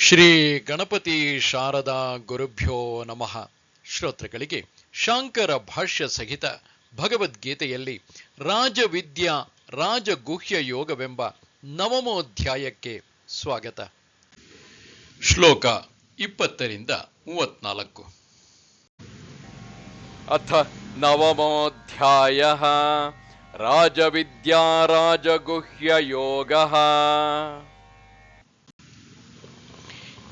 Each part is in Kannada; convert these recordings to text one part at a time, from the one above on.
ಶ್ರೀ ಗಣಪತಿ ಶಾರದಾ ಗುರುಭ್ಯೋ ನಮಃ. ಶ್ರೋತೃಗಳಿಗೆ ಶಾಂಕರ ಭಾಷ್ಯ ಸಹಿತ ಭಗವದ್ಗೀತೆಯಲ್ಲಿ ರಾಜವಿದ್ಯಾ ರಾಜಗುಹ್ಯ ಯೋಗವೆಂಬ ನವಮೋಧ್ಯಾಯಕ್ಕೆ ಸ್ವಾಗತ. ಶ್ಲೋಕ ಇಪ್ಪತ್ತರಿಂದ ಮೂವತ್ನಾಲ್ಕು. ಅಥ ನವಮೋಧ್ಯಾಯ ರಾಜವಿದ್ಯಾ ರಾಜಗುಹ್ಯ ಯೋಗ.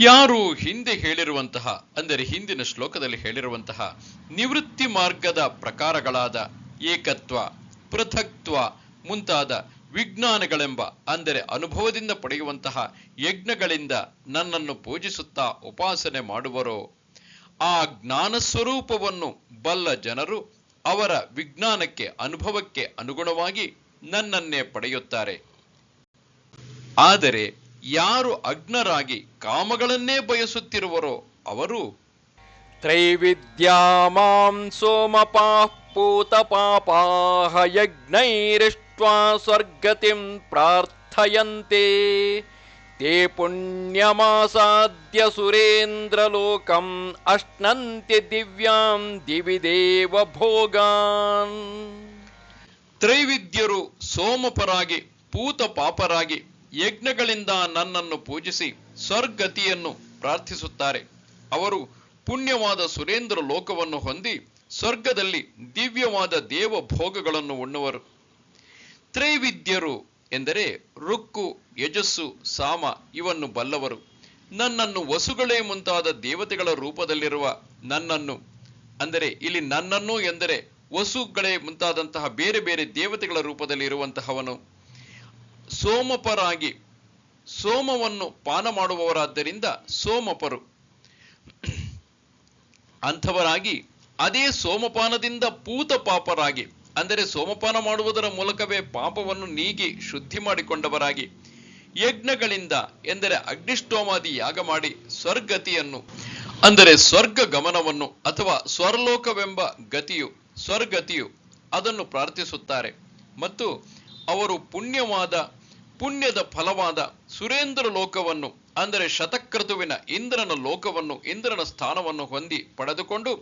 ಯಾರು ಹಿಂದೆ ಹೇಳಿರುವಂತಹ, ಅಂದರೆ ಹಿಂದಿನ ಶ್ಲೋಕದಲ್ಲಿ ಹೇಳಿರುವಂತಹ ನಿವೃತ್ತಿ ಮಾರ್ಗದ ಪ್ರಕಾರಗಳಾದ ಏಕತ್ವ, ಪೃಥಕ್ತ್ವ ಮುಂತಾದ ವಿಜ್ಞಾನಗಳೆಂಬ, ಅಂದರೆ ಅನುಭವದಿಂದ ಪಡೆಯುವಂತಹ ಯಜ್ಞಗಳಿಂದ ನನ್ನನ್ನು ಪೂಜಿಸುತ್ತಾ ಉಪಾಸನೆ ಮಾಡುವರೋ, ಆ ಜ್ಞಾನ ಸ್ವರೂಪವನ್ನು ಬಲ್ಲ ಜನರು ಅವರ ವಿಜ್ಞಾನಕ್ಕೆ, ಅನುಭವಕ್ಕೆ ಅನುಗುಣವಾಗಿ ನನ್ನನ್ನೇ ಪಡೆಯುತ್ತಾರೆ. ಆದರೆ ಯಾರು ಅಗ್ನರಾಗಿ ಕಾಮಗಳನ್ನೇ ಬಯಸುತ್ತಿರುವರೋ ಅವರು ತ್ರೈವಿದ್ಯಾ ಮಾಂ ಸೋಮಪಾಃ ಪೂತ ಪಾಪಾಹ ಯಜ್ಞೈರಿಷ್ಟ್ವಾ ಸ್ವರ್ಗತಿಂ ಪ್ರಾರ್ಥಯಂತೆ. ತೇ ಪುಣ್ಯಮಾಸಾದ್ಯ ಸುರೇಂದ್ರಲೋಕಂ ಅಶ್ನಂತೆ ದಿವ್ಯಾಂ ದಿವಿ ದೇವ ಭೋಗಾನ್. ತ್ರೈವಿದ್ಯರು ಸೋಮಪರಾಗಿ ಪೂತ ಪಾಪರಾಗಿ ಯಜ್ಞಗಳಿಂದ ನನ್ನನ್ನು ಪೂಜಿಸಿ ಸ್ವರ್ಗತಿಯನ್ನು ಪ್ರಾರ್ಥಿಸುತ್ತಾರೆ. ಅವರು ಪುಣ್ಯವಾದ ಸುರೇಂದ್ರ ಲೋಕವನ್ನು ಹೊಂದಿ ಸ್ವರ್ಗದಲ್ಲಿ ದಿವ್ಯವಾದ ದೇವ ಭೋಗಗಳನ್ನು ಉಣ್ಣುವರು. ತ್ರೈವಿದ್ಯರು ಎಂದರೆ ರುಕ್ಕು, ಯಜಸ್ಸು, ಸಾಮ ಇವನ್ನು ಬಲ್ಲವರು. ನನ್ನನ್ನು ವಸುಗಳೇ ಮುಂತಾದ ದೇವತೆಗಳ ರೂಪದಲ್ಲಿರುವ ನನ್ನನ್ನು, ಅಂದರೆ ಇಲ್ಲಿ ನನ್ನನ್ನು ಎಂದರೆ ವಸುಗಳೇ ಮುಂತಾದಂತಹ ಬೇರೆ ಬೇರೆ ದೇವತೆಗಳ ರೂಪದಲ್ಲಿ ಇರುವಂತಹವನು ಸೋಮಪರಾಗಿ ಸೋಮವನ್ನು ಪಾನ ಮಾಡುವವರಾದ್ದರಿಂದ ಸೋಮಪರು. ಅಂಥವರಾಗಿ ಅದೇ ಸೋಮಪಾನದಿಂದ ಪೂತ ಪಾಪರಾಗಿ, ಅಂದರೆ ಸೋಮಪಾನ ಮಾಡುವುದರ ಮೂಲಕವೇ ಪಾಪವನ್ನು ನೀಗಿ ಶುದ್ಧಿ ಮಾಡಿಕೊಂಡವರಾಗಿ, ಯಜ್ಞಗಳಿಂದ, ಎಂದರೆ ಅಗ್ನಿಷ್ಟೋಮಾದಿ ಯಾಗ ಮಾಡಿ ಸ್ವರ್ಗತಿಯನ್ನು, ಅಂದರೆ ಸ್ವರ್ಗ ಗಮನವನ್ನು ಅಥವಾ ಸ್ವರ್ಲೋಕವೆಂಬ ಗತಿಯು, ಸ್ವರ್ಗತಿಯು ಅದನ್ನು ಪ್ರಾರ್ಥಿಸುತ್ತಾರೆ. ಮತ್ತು ಅವರು ಪುಣ್ಯವಾದ ಪುಣ್ಯದ ಫಲವಾದ ಸುರೇಂದ್ರ ಲೋಕವನ್ನು, ಅಂದರೆ ಶತಕ್ರತುವಿನ ಇಂದ್ರನ ಲೋಕವನ್ನು, ಇಂದ್ರನ ಸ್ಥಾನವನ್ನು ಹೊಂದಿ ಪಡೆದುಕೊಂಡು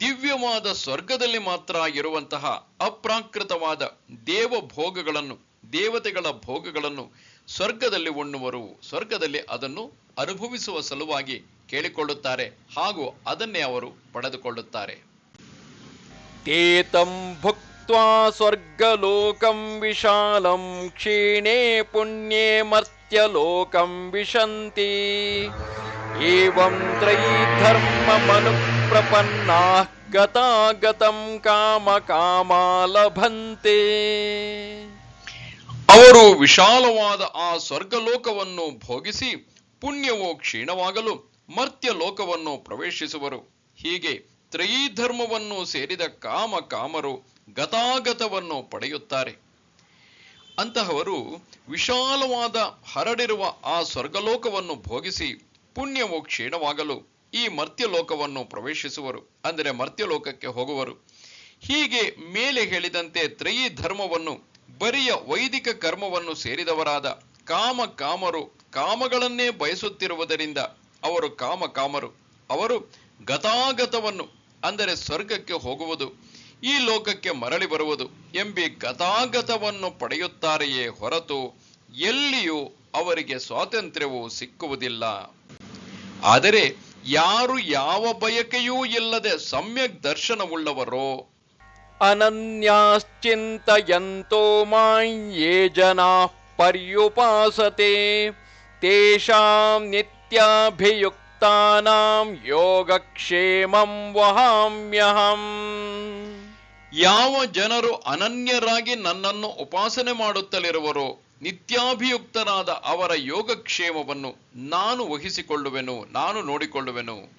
ದಿವ್ಯವಾದ ಸ್ವರ್ಗದಲ್ಲಿ ಮಾತ್ರ ಇರುವಂತಹ ಅಪ್ರಾಕೃತವಾದ ದೇವ ಭೋಗಗಳನ್ನು ದೇವತೆಗಳ ಭೋಗಗಳನ್ನು ಸ್ವರ್ಗದಲ್ಲಿ ಉಣ್ಣುವರು. ಸ್ವರ್ಗದಲ್ಲಿ ಅದನ್ನು ಅನುಭವಿಸುವ ಸಲುವಾಗಿ ಕೇಳಿಕೊಳ್ಳುತ್ತಾರೆ ಹಾಗೂ ಅದನ್ನೇ ಅವರು ಪಡೆದುಕೊಳ್ಳುತ್ತಾರೆ. ते तं भुक्त्वा स्वर्गलोकं विशालं क्षीणे पुण्ये मर्त्यलोकं विशन्ति एवं त्रयीधर्ममनुप्रपन्नाः गतागतं कामकामा लभन्ते ಅವರು ವಿಶಾಲವಾದ ಆ ಸ್ವರ್ಗಲೋಕವನ್ನು ಭೋಗಿಸಿ ಪುಣ್ಯವು ಕ್ಷೀಣವಾಗಲು ಮರ್ತ್ಯ ಲೋಕವನ್ನು ಪ್ರವೇಶಿಸುವರು ಹೀಗೆ ತ್ರಯೀಧರ್ಮವನ್ನು ಸೇರಿದ ಕಾಮ ಕಾಮರು ಗತಾಗತವನ್ನು ಪಡೆಯುತ್ತಾರೆ. ಅಂತಹವರು ವಿಶಾಲವಾದ ಹರಡಿರುವ ಆ ಸ್ವರ್ಗಲೋಕವನ್ನು ಭೋಗಿಸಿ ಪುಣ್ಯವು ಕ್ಷೀಣವಾಗಲು ಈ ಮರ್ತ್ಯಲೋಕವನ್ನು ಪ್ರವೇಶಿಸುವರು, ಅಂದರೆ ಮರ್ತ್ಯಲೋಕಕ್ಕೆ ಹೋಗುವರು. ಹೀಗೆ ಮೇಲೆ ಹೇಳಿದಂತೆ ತ್ರಯಿ ಧರ್ಮವನ್ನು ಬರಿಯ ವೈದಿಕ ಕರ್ಮವನ್ನು ಸೇರಿದವರಾದ ಕಾಮ ಕಾಮರು ಕಾಮಗಳನ್ನೇ ಬಯಸುತ್ತಿರುವುದರಿಂದ ಅವರು ಕಾಮ ಕಾಮರು. ಅವರು ಗತಾಗತವನ್ನು, ಅಂದರೆ ಸ್ವರ್ಗಕ್ಕೆ ಹೋಗುವುದು ಈ ಲೋಕಕ್ಕೆ ಮರಳಿ ಬರುವುದು ಎಂಬಿ ಗತಾಗತವನ್ನು ಪಡೆಯುತ್ತಾರೆಯೇ ಹೊರತು ಎಲ್ಲಿಯೂ ಅವರಿಗೆ ಸ್ವಾತಂತ್ರ್ಯವು ಸಿಕ್ಕುವುದಿಲ್ಲ. ಆದರೆ ಯಾರು ಯಾವ ಬಯಕೆಯೂ ಇಲ್ಲದೆ ಸಮ್ಯಕ್ ದರ್ಶನವುಳ್ಳವರೋ? ಅನನ್ಯಾಶ್ಚಿಂತೆಯಂತೋ ಮಾಯೇ ಜನಾ ಪರ್ಯುಪಾಸತೆ, ತೇಷಾಂ ನಿತ್ಯಾಭಿಯುಕ್ತಾನಾಂ ಯೋಗಕ್ಷೇಮಂ ವಹಾಮ್ಯಹಂ. ಯಾವ ಜನರು ಅನನ್ಯರಾಗಿ ನನ್ನನ್ನು ಉಪಾಸನೆ ಮಾಡುತ್ತಲಿರುವರೋ ನಿತ್ಯಾಭಿಯುಕ್ತನಾದ ಅವರ ಯೋಗಕ್ಷೇಮವನ್ನು ನಾನು ವಹಿಸಿಕೊಳ್ಳುವೆನು ನಾನು ನೋಡಿಕೊಳ್ಳುವೆನು.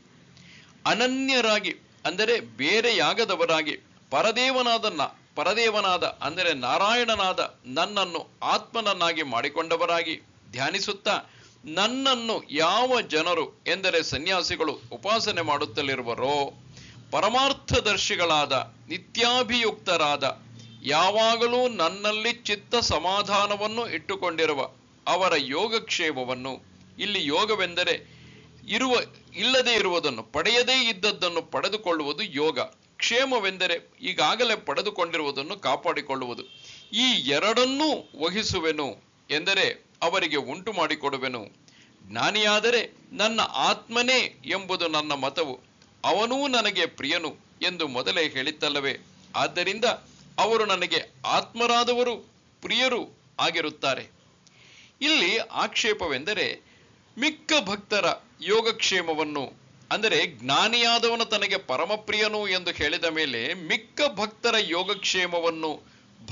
ಅನನ್ಯರಾಗಿ, ಅಂದರೆ ಬೇರೆಯಾಗದವರಾಗಿ ಪರದೇವನಾದ ನ- ಪರದೇವನಾದ, ಅಂದರೆ ನಾರಾಯಣನಾದ ನನ್ನನ್ನು ಆತ್ಮನನ್ನಾಗಿ ಮಾಡಿಕೊಂಡವರಾಗಿ ಧ್ಯಾನಿಸುತ್ತಾ ನನ್ನನ್ನು ಯಾವ ಜನರು, ಎಂದರೆ ಸನ್ಯಾಸಿಗಳು, ಉಪಾಸನೆ ಮಾಡುತ್ತಲಿರುವರೋ ಪರಮಾರ್ಥದರ್ಶಿಗಳಾದ, ನಿತ್ಯಾಭಿಯುಕ್ತರಾದ, ಯಾವಾಗಲೂ ನನ್ನಲ್ಲಿ ಚಿತ್ತ ಸಮಾಧಾನವನ್ನು ಇಟ್ಟುಕೊಂಡಿರುವ ಅವರ ಯೋಗಕ್ಷೇಮವನ್ನು ಇಲ್ಲಿ ಯೋಗವೆಂದರೆ ಇರುವ, ಇಲ್ಲದೆ ಇರುವುದನ್ನು, ಪಡೆಯದೇ ಇದ್ದದ್ದನ್ನು ಪಡೆದುಕೊಳ್ಳುವುದು ಯೋಗ. ಕ್ಷೇಮವೆಂದರೆ ಈಗಾಗಲೇ ಪಡೆದುಕೊಂಡಿರುವುದನ್ನು ಕಾಪಾಡಿಕೊಳ್ಳುವುದು. ಈ ಎರಡನ್ನೂ ವಹಿಸುವೆನು ಎಂದರೆ ಅವರಿಗೆ ಉಂಟು ಮಾಡಿಕೊಡುವೆನು ಜ್ಞಾನಿಯಾದರೆ ನನ್ನ ಆತ್ಮನೇ ಎಂಬುದು ನನ್ನ ಮತವು. ಅವನೂ ನನಗೆ ಪ್ರಿಯನು ಎಂದು ಮೊದಲೇ ಹೇಳಿತ್ತಲ್ಲವೇ? ಆದ್ದರಿಂದ ಅವರು ನನಗೆ ಆತ್ಮರಾದವರು, ಪ್ರಿಯರು ಆಗಿರುತ್ತಾರೆ. ಇಲ್ಲಿ ಆಕ್ಷೇಪವೆಂದರೆ ಮಿಕ್ಕ ಭಕ್ತರ ಯೋಗಕ್ಷೇಮವನ್ನು, ಅಂದರೆ ಜ್ಞಾನಿಯಾದವನು ತನಗೆ ಪರಮಪ್ರಿಯನು ಎಂದು ಹೇಳಿದ ಮೇಲೆ ಮಿಕ್ಕ ಭಕ್ತರ ಯೋಗಕ್ಷೇಮವನ್ನು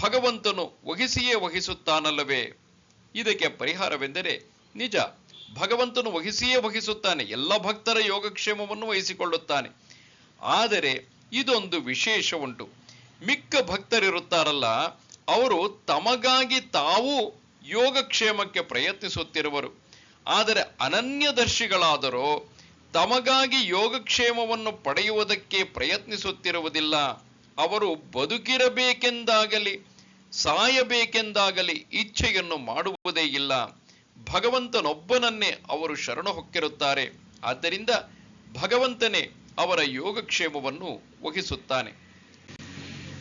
ಭಗವಂತನು ವಹಿಸಿಯೇ ವಹಿಸುತ್ತಾನಲ್ಲವೇ? ಇದಕ್ಕೆ ಪರಿಹಾರವೆಂದರೆ ನಿಜ ಭಗವಂತನು ವಹಿಸಿಯೇ ವಹಿಸುತ್ತಾನೆ, ಎಲ್ಲ ಭಕ್ತರ ಯೋಗಕ್ಷೇಮವನ್ನು ವಹಿಸಿಕೊಳ್ಳುತ್ತಾನೆ. ಆದರೆ ಇದೊಂದು ವಿಶೇಷ ಉಂಟು. ಮಿಕ್ಕ ಭಕ್ತರಿರುತ್ತಾರಲ್ಲ, ಅವರು ತಮಗಾಗಿ ತಾವು ಯೋಗಕ್ಷೇಮಕ್ಕೆ ಪ್ರಯತ್ನಿಸುತ್ತಿರುವರು. ಆದರೆ ಅನನ್ಯದರ್ಶಿಗಳಾದರೂ ತಮಗಾಗಿ ಯೋಗಕ್ಷೇಮವನ್ನು ಪಡೆಯುವುದಕ್ಕೆ ಪ್ರಯತ್ನಿಸುತ್ತಿರುವುದಿಲ್ಲ. ಅವರು ಬದುಕಿರಬೇಕೆಂದಾಗಲಿ, ಸಾಯಬೇಕೆಂದಾಗಲಿ ಇಚ್ಛೆಯನ್ನು ಮಾಡುವುದೇ ಇಲ್ಲ. ಭಗವಂತನೊಬ್ಬನನ್ನೇ ಅವರು ಶರಣ ಹೊಕ್ಕಿರುತ್ತಾರೆ. ಆದ್ದರಿಂದ ಭಗವಂತನೇ ಅವರ ಯೋಗಕ್ಷೇಮವನ್ನು ವಹಿಸುತ್ತಾನೆ.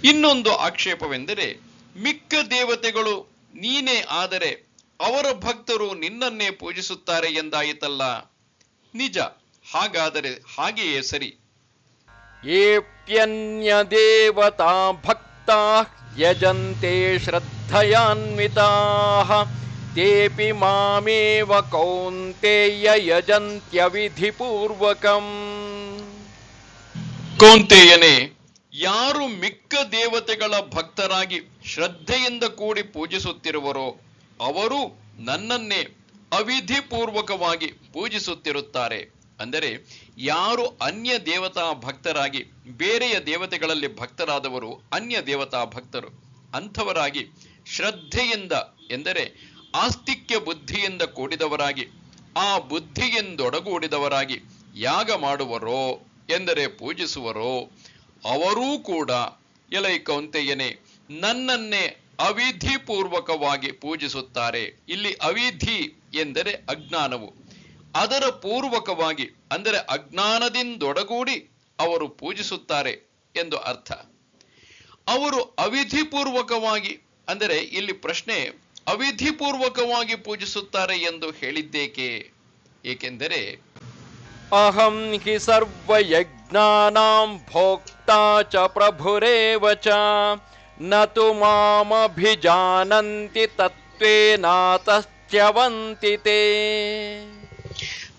ಇನ್ನೊಂದು ಆಕ್ಷೇಪವೆಂದರೆ, ಮಿಕ್ಕ ದೇವತೆಗಳು ನೀನೇ ಆದರೆ ಅವರ ಭಕ್ತರು ನಿನ್ನನ್ನೇ ಪೂಜಿಸುತ್ತಾರೆ ಎಂದಾಯಿತಲ್ಲ. ನಿಜ, ಹಾಗಾದರೆ ಹಾಗೆಯೇ ಸರಿ. ಏಪ್ಯನ್ಯ ದೇವತಾ ಭಕ್ತಾ ಯಜಂತೆ ಶ್ರದ್ಧಯಾನ್ವಿತಾ. तेऽपि मामेव कौन्तेय यजन्त्यविधिपूर्वकम् ಕೌಂತೆಯನೇ ಯಾರು ಮಿಕ್ಕ ದೇವತೆಗಳ ಭಕ್ತರಾಗಿ ಶ್ರದ್ಧೆಯಿಂದ ಕೂಡಿ ಪೂಜಿಸುತ್ತಿರುವರೋ ಅವರು ನನ್ನನ್ನೇ ಅವಿಧಿಪೂರ್ವಕವಾಗಿ ಪೂಜಿಸುತ್ತಿರುತ್ತಾರೆ ಅಂದರೆ ಯಾರು ಅನ್ಯ ದೇವತಾ ಭಕ್ತರಾಗಿ ಬೇರೆಯ ದೇವತೆಗಳಲ್ಲಿ ಭಕ್ತರಾದವರು ಅನ್ಯ ದೇವತಾ ಭಕ್ತರು ಅಂಥವರಾಗಿ ಶ್ರದ್ಧೆಯಿಂದ ಎಂದರೆ ಆಸ್ತಿಕ್ಯ ಬುದ್ಧಿಯಿಂದ ಕೂಡಿದವರಾಗಿ, ಆ ಬುದ್ಧಿಯಿಂದೊಡಗೂಡಿದವರಾಗಿ ಯಾಗ ಮಾಡುವರೋ ಎಂದರೆ ಪೂಜಿಸುವರೋ, ಅವರೂ ಕೂಡ, ಎಲೈ ಕೌಂತೆಯನೇ, ನನ್ನನ್ನೇ ಅವಿಧಿಪೂರ್ವಕವಾಗಿ ಪೂಜಿಸುತ್ತಾರೆ. ಇಲ್ಲಿ ಅವಿಧಿ ಎಂದರೆ ಅಜ್ಞಾನವು. ಅದರ ಪೂರ್ವಕವಾಗಿ, ಅಂದರೆ ಅಜ್ಞಾನದಿಂದೊಡಗೂಡಿ ಅವರು ಪೂಜಿಸುತ್ತಾರೆ ಎಂದು ಅರ್ಥ. ಅವರು ಅವಿಧಿಪೂರ್ವಕವಾಗಿ, ಅಂದರೆ ಇಲ್ಲಿ ಪ್ರಶ್ನೆ ಅವಿಧಿಪೂರ್ವಕವಾಗಿ ಪೂಜಿಸುತ್ತಾರೆ ಎಂದು ಹೇಳಿದ್ದೇಕೆ? ಏಕೆಂದರೆ ಅಹಂ ಹಿ ಸರ್ವ ಯಜ್ಞಾನಾಂ ಭೋಕ್ತಾ ಚ ಪ್ರಭುರೇವ ಚ ನತು ಮಾಮಭಿಜಾನಂತಿ ನಾತಸ್ತ್ಯವಂತಿತೆ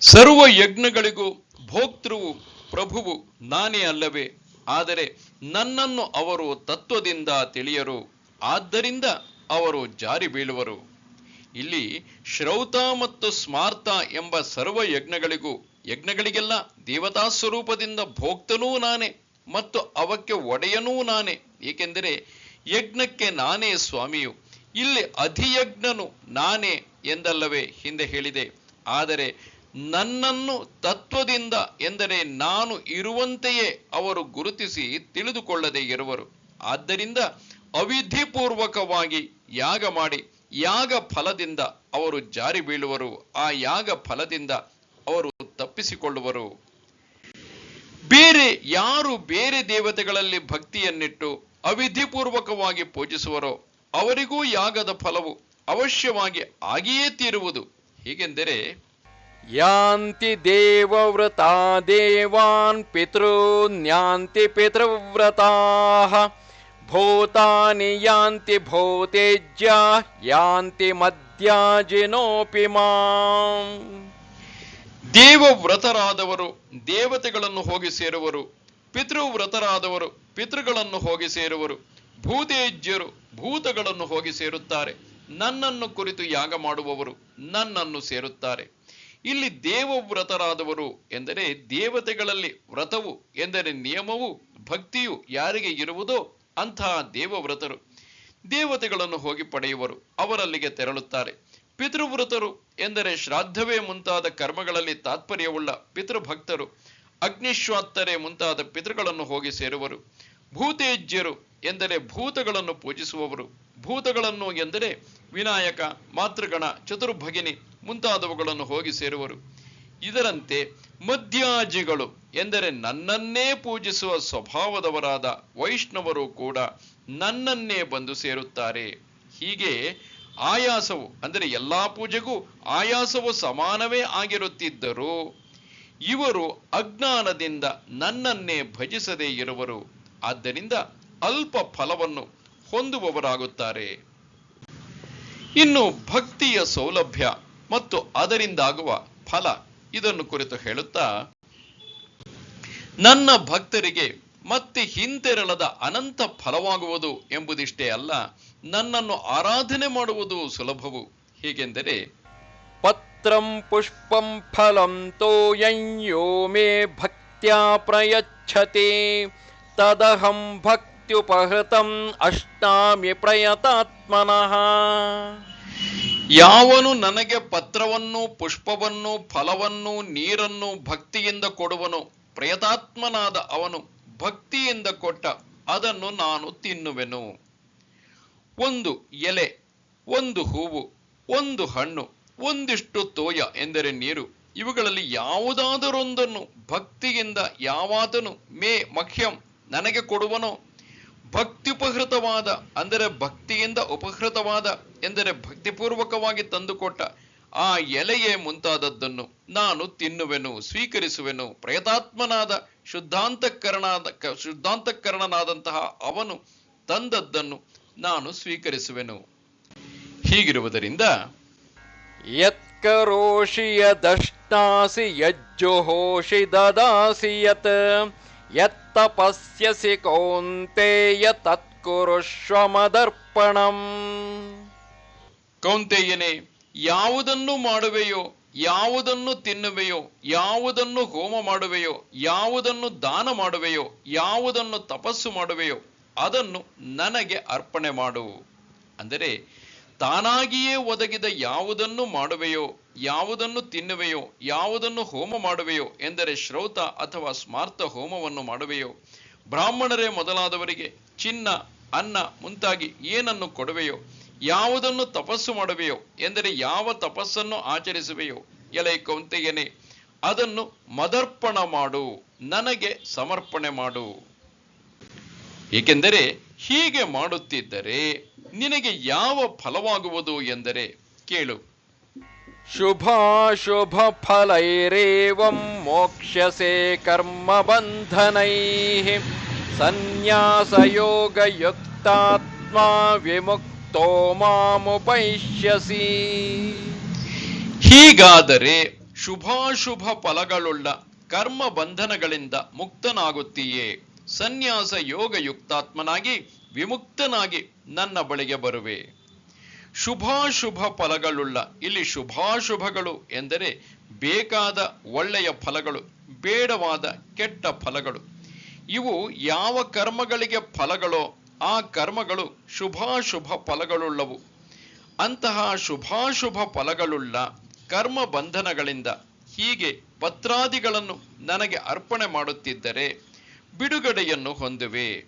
ಸರ್ವ ಯಜ್ಞಗಳಿಗೂ ಭೋಕ್ತೃವು ಪ್ರಭುವು ನಾನೇ ಅಲ್ಲವೇ ಆದರೆ ನನ್ನನ್ನು ಅವರು ತತ್ವದಿಂದ ತಿಳಿಯರು. ಆದ್ದರಿಂದ ಅವರು ಜಾರಿ ಬೀಳುವರು. ಇಲ್ಲಿ ಶ್ರೌತ ಮತ್ತು ಸ್ಮಾರ್ತ ಎಂಬ ಸರ್ವ ಯಜ್ಞಗಳಿಗೂ, ಯಜ್ಞಗಳಿಗೆಲ್ಲ ದೇವತಾ ಸ್ವರೂಪದಿಂದ ಭೋಕ್ತನೂ ನಾನೇ ಮತ್ತು ಅವಕ್ಕೆ ಒಡೆಯನೂ ನಾನೇ. ಏಕೆಂದರೆ ಯಜ್ಞಕ್ಕೆ ನಾನೇ ಸ್ವಾಮಿಯು, ಇಲ್ಲಿ ಅಧಿಯಜ್ಞನು ನಾನೇ ಎಂದಲ್ಲವೇ ಹಿಂದೆ ಹೇಳಿದೆ. ಆದರೆ ನನ್ನನ್ನು ತತ್ವದಿಂದ ಎಂದರೆ ನಾನು ಇರುವಂತೆಯೇ ಅವರು ಗುರುತಿಸಿ ತಿಳಿದುಕೊಳ್ಳದೆ ಇರುವರು. ಆದ್ದರಿಂದ ಅವಿಧಿಪೂರ್ವಕವಾಗಿ ಯಾಗ ಮಾಡಿ ಯಾಗ ಫಲದಿಂದ ಅವರು ಜಾರಿ ಬೀಳುವರು, ಆ ಯಾಗ ಫಲದಿಂದ ಅವರು ತಪ್ಪಿಸಿಕೊಳ್ಳುವರು. ಬೇರೆ ಯಾರು ಬೇರೆ ದೇವತೆಗಳಲ್ಲಿ ಭಕ್ತಿಯನ್ನಿಟ್ಟು ಅವಿಧಿಪೂರ್ವಕವಾಗಿ ಪೂಜಿಸುವರೋ, ಅವರಿಗೂ ಯಾಗದ ಫಲವು ಅವಶ್ಯವಾಗಿ ಆಗಿಯೇ ತೀರುವುದು. ಹೀಗೆಂದರೆ, ಯಾಂತಿ ದೇವವ್ರತ ದೇವಾನ್ ಪಿತೃ ನ್ಯಾಂತಿ ಪಿತೃವ್ರತಾ. ಭೂತಾನಿ ಯಾಂತಿ ಭೂತೇಜ್ಯ ಯಾಂತಿ ಮಧ್ಯಾಜಿನೋಪಿ ಮಾಂ ದೇವವ್ರತರಾದವರು ದೇವತೆಗಳನ್ನು ಹೋಗಿ ಸೇರುವರು, ಪಿತೃವ್ರತರಾದವರು ಪಿತೃಗಳನ್ನು ಹೋಗಿ ಸೇರುವರು, ಭೂತೇಜ್ಯರು ಭೂತಗಳನ್ನು ಹೋಗಿ ಸೇರುತ್ತಾರೆ, ನನ್ನನ್ನು ಕುರಿತು ಯಾಗ ಮಾಡುವವರು ನನ್ನನ್ನು ಸೇರುತ್ತಾರೆ. ಇಲ್ಲಿ ದೇವವ್ರತರಾದವರು ಎಂದರೆ ದೇವತೆಗಳಲ್ಲಿ ವ್ರತವು ಎಂದರೆ ನಿಯಮವು ಭಕ್ತಿಯು ಯಾರಿಗೆ ಇರುವುದೋ ಅಂತಹ ದೇವವ್ರತರು. ದೇವತೆಗಳನ್ನು ಹೋಗಿ ಪಡೆಯುವರು, ಅವರಲ್ಲಿಗೆ ತೆರಳುತ್ತಾರೆ. ಪಿತೃವ್ರತರು ಎಂದರೆ ಶ್ರಾದ್ದವೇ ಮುಂತಾದ ಕರ್ಮಗಳಲ್ಲಿ ತಾತ್ಪರ್ಯವುಳ್ಳ ಪಿತೃಭಕ್ತರು, ಅಗ್ನಿಶ್ವಾತ್ತರೆ ಮುಂತಾದ ಪಿತೃಗಳನ್ನು ಹೋಗಿ ಸೇರುವರು. ಭೂತೇಜ್ಯರು ಎಂದರೆ ಭೂತಗಳನ್ನು ಪೂಜಿಸುವವರು. ಭೂತಗಳನ್ನು ಎಂದರೆ ವಿನಾಯಕ, ಮಾತೃಗಣ, ಚತುರ್ಭಗಿನಿ ಮುಂತಾದವುಗಳನ್ನು ಹೋಗಿ ಸೇರುವರು. ಇದರಂತೆ ಮಧ್ಯಾಜಿಗಳು ಎಂದರೆ ನನ್ನನ್ನೇ ಪೂಜಿಸುವ ಸ್ವಭಾವದವರಾದ ವೈಷ್ಣವರು ಕೂಡ ನನ್ನನ್ನೇ ಬಂದು ಸೇರುತ್ತಾರೆ. ಹೀಗೆ ಆಯಾಸವು, ಅಂದರೆ ಎಲ್ಲಾ ಪೂಜೆಗೂ ಆಯಾಸವು ಸಮಾನವೇ ಆಗಿರುತ್ತಿದ್ದರು ಇವರು ಅಜ್ಞಾನದಿಂದ ನನ್ನನ್ನೇ ಭಜಿಸದೇ ಇರುವರು. ಆದ್ದರಿಂದ ಅಲ್ಪ ಫಲವನ್ನು ಹೊಂದುವವರಾಗುತ್ತಾರೆ. ಇನ್ನು ಭಕ್ತಿಯ ಸೌಲಭ್ಯ ಮತ್ತು ಅದರಿಂದಾಗುವ ಫಲ ಇದನ್ನು ಕುರಿತು ಹೇಳುತ್ತಾ, ನನ್ನ ಭಕ್ತರಿಗೆ ಮತ್ತೆ ಹಿಂತೆರಳದ ಅನಂತ ಫಲವಾಗುವುದು ಎಂಬುದಿಷ್ಟೇ ಅಲ್ಲ, ನನ್ನನ್ನು ಆರಾಧನೆ ಮಾಡುವುದು ಸುಲಭವು. ಹೇಗೆಂದರೆ, ಪತ್ರಂ ಪುಷ್ಪಂ ಫಲಂ ತೋಯಂ ಯೋ ಮೇ ಭಕ್ತ್ಯಾ ಪ್ರಯಚ್ಛತೆ, ತದಹಂ ಭಕ್ತ್ಯುಪಹೃತಂ ಅಷ್ಟಾಮಿ ಪ್ರಯತಾತ್ಮನಃ. ಯಾವನು ನನಗೆ ಪತ್ರವನ್ನು ಪುಷ್ಪವನ್ನು ಫಲವನ್ನು ನೀರನ್ನು ಭಕ್ತಿಯಿಂದ ಕೊಡುವನು. ಪ್ರಯತಾತ್ಮನಾದ ಅವನು ಭಕ್ತಿಯಿಂದ ಕೊಟ್ಟ ಅದನ್ನು ನಾನು ತಿನ್ನುವೆನು. ಒಂದು ಎಲೆ, ಒಂದು ಹೂವು, ಒಂದು ಹಣ್ಣು, ಒಂದಿಷ್ಟು ತೋಯ ಎಂದರೆ ನೀರು. ಇವುಗಳಲ್ಲಿ ಯಾವುದಾದರೊಂದನ್ನು ಭಕ್ತಿಯಿಂದ ಯಾವಾದನು ಮೇ ಮಖ್ಯಂ ನನಗೆ ಕೊಡುವನೋ ಭಕ್ತಿಪಹೃತವಾದ ಅಂದರೆ ಭಕ್ತಿಯಿಂದ ಉಪಹೃತವಾದ ಎಂದರೆ ಭಕ್ತಿಪೂರ್ವಕವಾಗಿ ತಂದುಕೊಟ್ಟ ಆ ಎಲೆಯೇ ಮುಂತಾದದ್ದನ್ನು ನಾನು ತಿನ್ನುವೆನು, ಸ್ವೀಕರಿಸುವೆನು. ಪ್ರಯತಾತ್ಮನಾದ ಶುದ್ಧಾಂತಕರಣಾದ ಶುದ್ಧಾಂತಕರಣನಾದಂತಹ ಅವನು ತಂದದ್ದನ್ನು ನಾನು ಸ್ವೀಕರಿಸುವೆನು. ಹೀಗಿರುವುದರಿಂದ ಯತ್ಕರೋಷಿ ಯದಷ್ಟಾಸಿ ಯಜ್ಜುಹೋಷಿ ದದಾಸಿ ಯತ್ ಯತ್ತಪಸ್ಯಸಿ ಕೌಂತೆಯ ತತ್ಕುರುಷ್ವ ಮದರ್ಪಣಂ ಕೌಂತೆಯನೇ, ಯಾವುದನ್ನು ಮಾಡುವೆಯೋ, ಯಾವುದನ್ನು ತಿನ್ನುವೆಯೋ, ಯಾವುದನ್ನು ಹೋಮ ಮಾಡುವೆಯೋ, ಯಾವುದನ್ನು ದಾನ ಮಾಡುವೆಯೋ, ಯಾವುದನ್ನು ತಪಸ್ಸು ಮಾಡುವೆಯೋ, ಅದನ್ನು ನನಗೆ ಅರ್ಪಣೆ ಮಾಡು. ಅಂದರೆ ತಾನಾಗಿಯೇ ಒದಗಿದ ಯಾವುದನ್ನು ಮಾಡುವೆಯೋ ಯಾವುದನ್ನು ತಿನ್ನುವೆಯೋ, ಯಾವುದನ್ನು ಹೋಮ ಮಾಡುವೆಯೋ ಎಂದರೆ ಶ್ರೌತ ಅಥವಾ ಸ್ಮಾರ್ಥ ಹೋಮವನ್ನು ಮಾಡುವೆಯೋ, ಬ್ರಾಹ್ಮಣರೇ ಮೊದಲಾದವರಿಗೆ ಚಿನ್ನ, ಅನ್ನ ಮುಂತಾಗಿ ಏನನ್ನು ಕೊಡುವೆಯೋ, ಯಾವುದನ್ನು ತಪಸ್ಸು ಮಾಡುವೆಯೋ ಎಂದರೆ ಯಾವ ತಪಸ್ಸನ್ನು ಆಚರಿಸುವೆಯೋ, ಎಲೆ ಕೌಂತೆಯನೇ, ಅದನ್ನು ಮದರ್ಪಣ ಮಾಡು, ನನಗೆ ಸಮರ್ಪಣೆ ಮಾಡು. ಏಕೆಂದರೆ ಹೀಗೆ ಮಾಡುತ್ತಿದ್ದರೆ ನಿನಗೆ ಯಾವ ಫಲವಾಗುವುದು ಎಂದರೆ ಕೇಳು. ಮೋಕ್ಷಸೆ ಕರ್ಮ ಬಂಧನೈಃ ಸನ್ಯಾಸಯೋಗಯುಕ್ತಾತ್ಮ ವಿಮುಕ್ತೋ ಮಾಮುಪೈಷ್ಯಸಿ ಹೀಗಾದರೆ ಶುಭಾಶುಭ ಫಲಗಳುಳ್ಳ ಕರ್ಮ ಬಂಧನಗಳಿಂದ ಮುಕ್ತನಾಗುತ್ತೀಯೇ? ಸನ್ಯಾಸ ಯೋಗಯುಕ್ತಾತ್ಮನಾಗಿ ವಿಮುಕ್ತನಾಗಿ ನನ್ನ ಬಳಿಗೆ ಬರುವೆ. ಶುಭಾಶುಭ ಫಲಗಳುಳ್ಳ. ಇಲ್ಲಿ ಶುಭಾಶುಭಗಳು ಎಂದರೆ ಬೇಕಾದ ಒಳ್ಳೆಯ ಫಲಗಳು, ಬೇಡವಾದ ಕೆಟ್ಟ ಫಲಗಳು. ಇವು ಯಾವ ಕರ್ಮಗಳಿಗೆ ಫಲಗಳೋ ಆ ಕರ್ಮಗಳು ಶುಭಾಶುಭ ಫಲಗಳುಳ್ಳವು. ಅಂತಹ ಶುಭಾಶುಭ ಫಲಗಳುಳ್ಳ ಕರ್ಮ ಬಂಧನಗಳಿಂದ ಹೀಗೆ ಪತ್ರಾದಿಗಳನ್ನು ನನಗೆ ಅರ್ಪಣೆ ಮಾಡುತ್ತಿದ್ದರೆ ಬಿಡುಗಡೆಯನ್ನು ಹೊಂದುವೆ.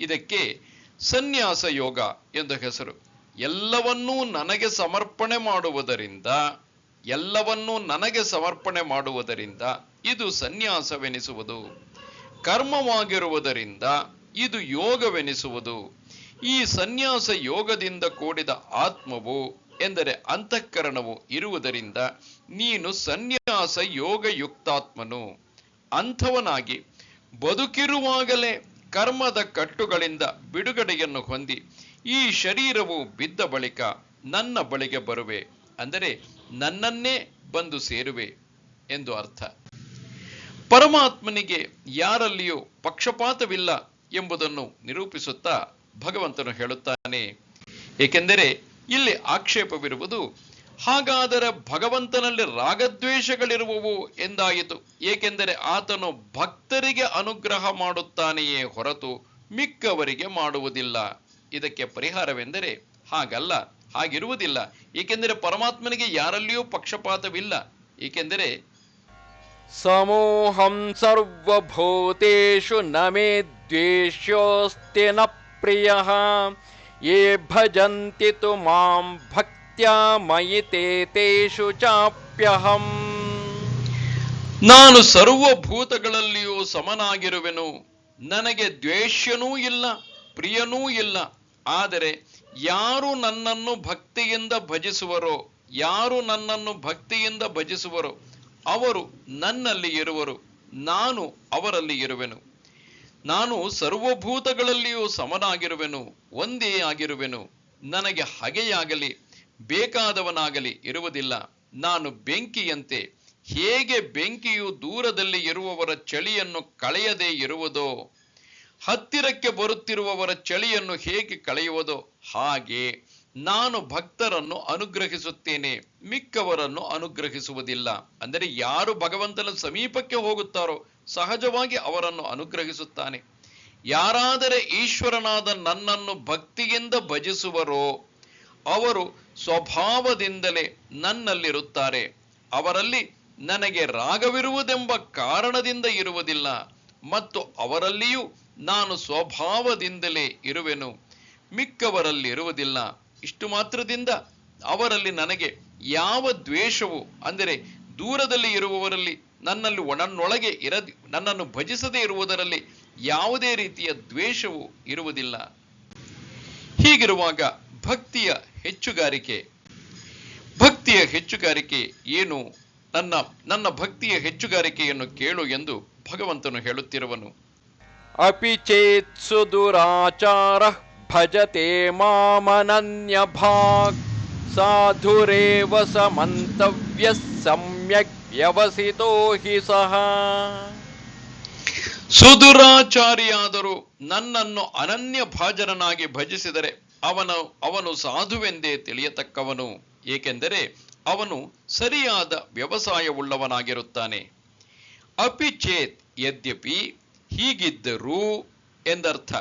ಇದಕ್ಕೆ ಸನ್ಯಾಸ ಯೋಗ ಎಂದು ಹೆಸರು. ಎಲ್ಲವನ್ನೂ ನನಗೆ ಸಮರ್ಪಣೆ ಮಾಡುವುದರಿಂದ, ಎಲ್ಲವನ್ನೂ ನನಗೆ ಸಮರ್ಪಣೆ ಮಾಡುವುದರಿಂದ ಇದು ಸನ್ಯಾಸವೆನಿಸುವುದು. ಕರ್ಮವಾಗಿರುವುದರಿಂದ ಇದು ಯೋಗವೆನಿಸುವುದು. ಈ ಸನ್ಯಾಸ ಯೋಗದಿಂದ ಕೂಡಿದ ಆತ್ಮವು ಎಂದರೆ ಅಂತಃಕರಣವು ಇರುವುದರಿಂದ ನೀನು ಸನ್ಯಾಸ ಯೋಗಯುಕ್ತಾತ್ಮನು. ಅಂಥವನಾಗಿ ಬದುಕಿರುವಾಗಲೇ ಕರ್ಮದ ಕಟ್ಟುಗಳಿಂದ ಬಿಡುಗಡೆಯನ್ನು ಹೊಂದಿ ಈ ಶರೀರವು ಬಿದ್ದ ಬಳಿಕ ನನ್ನ ಬಳಿಗೆ ಬರುವೆ, ಅಂದರೆ ನನ್ನನ್ನೇ ಬಂದು ಸೇರುವೆ ಎಂದು ಅರ್ಥ. ಪರಮಾತ್ಮನಿಗೆ ಯಾರಲ್ಲಿಯೂ ಪಕ್ಷಪಾತವಿಲ್ಲ ಎಂಬುದನ್ನು ನಿರೂಪಿಸುತ್ತಾ ಭಗವಂತನು ಹೇಳುತ್ತಾನೆ, ಏಕೆಂದರೆ ಇಲ್ಲಿ ಆಕ್ಷೇಪವಿರುವುದು, ಹಾಗಾದರೆ ಭಗವಂತನಲ್ಲಿ ರಾಗದ್ವೇಷಗಳಿರುವವು ಎಂದಾಯಿತು, ಏಕೆಂದರೆ ಆತನು ಭಕ್ತರಿಗೆ ಅನುಗ್ರಹ ಮಾಡುತ್ತಾನೆಯೇ ಹೊರತು ಮಿಕ್ಕವರಿಗೆ ಮಾಡುವುದಿಲ್ಲ. ಇದಕ್ಕೆ ಪರಿಹಾರವೆಂದರೆ ಹಾಗಲ್ಲ ಹಾಗಿರುವುದಿಲ್ಲ. ಏಕೆಂದರೆ ಪರಮಾತ್ಮನಿಗೆ ಯಾರಲ್ಲಿಯೂ ಪಕ್ಷಪಾತವಿಲ್ಲ. ಏಕೆಂದರೆ ಸಮೋಹಂ ಸರ್ವಭೂತೇಷು ನಮೇ ದ್ವೇಷೋಸ್ತಿ ದ್ವೇಷ್ಯೋಸ್ತಿ ನ ಪ್ರಿಯ ಯೇ ಭಜಂತಿ ತು ಮಾಂ ಭಕ್ತ್ಯಾ ಮಯಿ ತೇಷು ಚಾಪ್ಯಹಂ. ನಾನು ಸರ್ವಭೂತಗಳಲ್ಲಿಯೂ ಸಮನಾಗಿರುವೆನು. ನನಗೆ ದ್ವೇಷ್ಯನೂ ಇಲ್ಲ ಪ್ರಿಯನೂ ಇಲ್ಲ. ಆದರೆ ಯಾರು ನನ್ನನ್ನು ಭಕ್ತಿಯಿಂದ ಭಜಿಸುವರೋ, ಯಾರು ನನ್ನನ್ನು ಭಕ್ತಿಯಿಂದ ಭಜಿಸುವರೋ, ಅವರು ನನ್ನಲ್ಲಿ ಇರುವರು, ನಾನು ಅವರಲ್ಲಿ ಇರುವೆನು. ನಾನು ಸರ್ವಭೂತಗಳಲ್ಲಿಯೂ ಸಮನಾಗಿರುವೆನು, ಒಂದೇ ಆಗಿರುವೆನು. ನನಗೆ ಹಗೆಯಾಗಲಿ, ಬೇಕಾದವನಾಗಲಿ ಇರುವುದಿಲ್ಲ. ನಾನು ಬೆಂಕಿಯಂತೆ, ಹೇಗೆ ಬೆಂಕಿಯು ದೂರದಲ್ಲಿ ಇರುವವರ ಚಳಿಯನ್ನು ಕಳೆಯದೇ ಇರುವುದೋ ಹತ್ತಿರಕ್ಕೆ ಬರುತ್ತಿರುವವರ ಚಳಿಯನ್ನು ಹೇಗೆ ಕಳೆಯುವುದೋ? ಹಾಗೆ ನಾನು ಭಕ್ತರನ್ನು ಅನುಗ್ರಹಿಸುತ್ತೇನೆ, ಮಿಕ್ಕವರನ್ನು ಅನುಗ್ರಹಿಸುವುದಿಲ್ಲ. ಅಂದರೆ ಯಾರು ಭಗವಂತನ ಸಮೀಪಕ್ಕೆ ಹೋಗುತ್ತಾರೋ ಸಹಜವಾಗಿ ಅವರನ್ನು ಅನುಗ್ರಹಿಸುತ್ತಾನೆ. ಯಾರಾದರೆ ಈಶ್ವರನಾದ ನನ್ನನ್ನು ಭಕ್ತಿಯಿಂದ ಭಜಿಸುವರೋ, ಅವರು ಸ್ವಭಾವದಿಂದಲೇ ನನ್ನಲ್ಲಿರುತ್ತಾರೆ. ಅವರಲ್ಲಿ ನನಗೆ ರಾಗವಿರುವುದೆಂಬ ಕಾರಣದಿಂದ ಇರುವುದಿಲ್ಲ, ಮತ್ತು ಅವರಲ್ಲಿಯೂ ನಾನು ಸ್ವಭಾವದಿಂದಲೇ ಇರುವೆನು, ಮಿಕ್ಕವರಲ್ಲಿ ಇರುವುದಿಲ್ಲ. ಇಷ್ಟು ಮಾತ್ರದಿಂದ ಅವರಲ್ಲಿ ನನಗೆ ಯಾವ ದ್ವೇಷವು, ಅಂದರೆ ದೂರದಲ್ಲಿ ಇರುವವರಲ್ಲಿ ನನ್ನಲ್ಲಿ ಒಣನ್ನೊಳಗೆ ಇರದಿ, ನನ್ನನ್ನು ಭಜಿಸದೇ ಇರುವುದರಲ್ಲಿ ಯಾವುದೇ ರೀತಿಯ ದ್ವೇಷವು ಇರುವುದಿಲ್ಲ. ಹೀಗಿರುವಾಗ ಭಕ್ತಿಯ ಹೆಚ್ಚುಗಾರಿಕೆ. ಭಕ್ತಿಯ ಹೆಚ್ಚುಗಾರಿಕೆ ಏನು? ನನ್ನ ನನ್ನ ಭಕ್ತಿಯ ಹೆಚ್ಚುಗಾರಿಕೆಯನ್ನು ಕೇಳು ಎಂದು ಭಗವಂತನು ಹೇಳುತ್ತಿರುವನು. अपि चेत् सुदुराचारः भजते मामनन्यभाक् साधुरेव स मन्तव्यः सम्यक् व्यवसितो हि सः ಸುದುರಾಚಾರಿಯಾದರೂ ನನ್ನನ್ನು ಅನನ್ಯ ಭಾಜನನಾಗಿ ಭಜಿಸಿದರೆ ಅವನು ಅವನು ಸಾಧುವೆಂದೇ ತಿಳಿಯತಕ್ಕವನು ಏಕೆಂದರೆ ಅವನು ಸರಿಯಾದ ವ್ಯವಸಾಯವುಳ್ಳವನಾಗಿರುತ್ತಾನೆ ಅಪಿ ಚೇತ್ ಯದ್ಯಪಿ ಹೀಗಿದ್ದರೂ ಎಂದರ್ಥ.